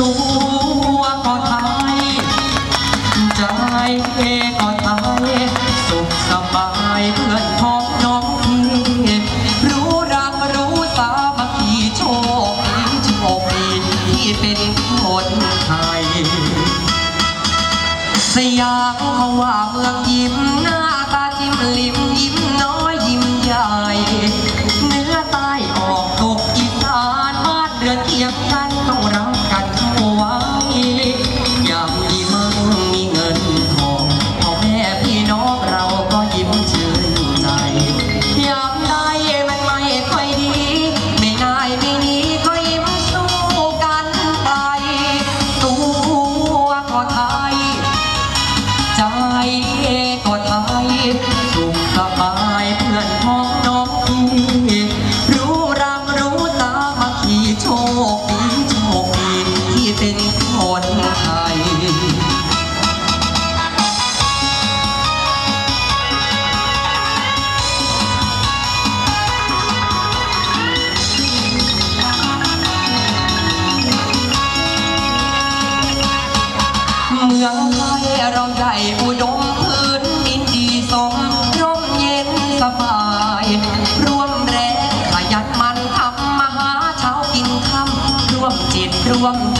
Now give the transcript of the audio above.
ตัวก็ไทย ใจเอก็ไทย สุขสบายเพื่อนพ้องน้องพี่รู้รักรู้สามัคคีโชคดีโชคดีที่เป็นคนไทย สยามเขาว่าเมืองยิ้มหน้าตาจิ้มลิ้มยิ้มน้อยยิ้มใหญ่ ใหญ่อุดมพื้นดินดีสมร่มเย็นสบาย ร่วมแรงขยันมันทำมาหาเช้ากินค่ำร่วมจิตร่วมใจ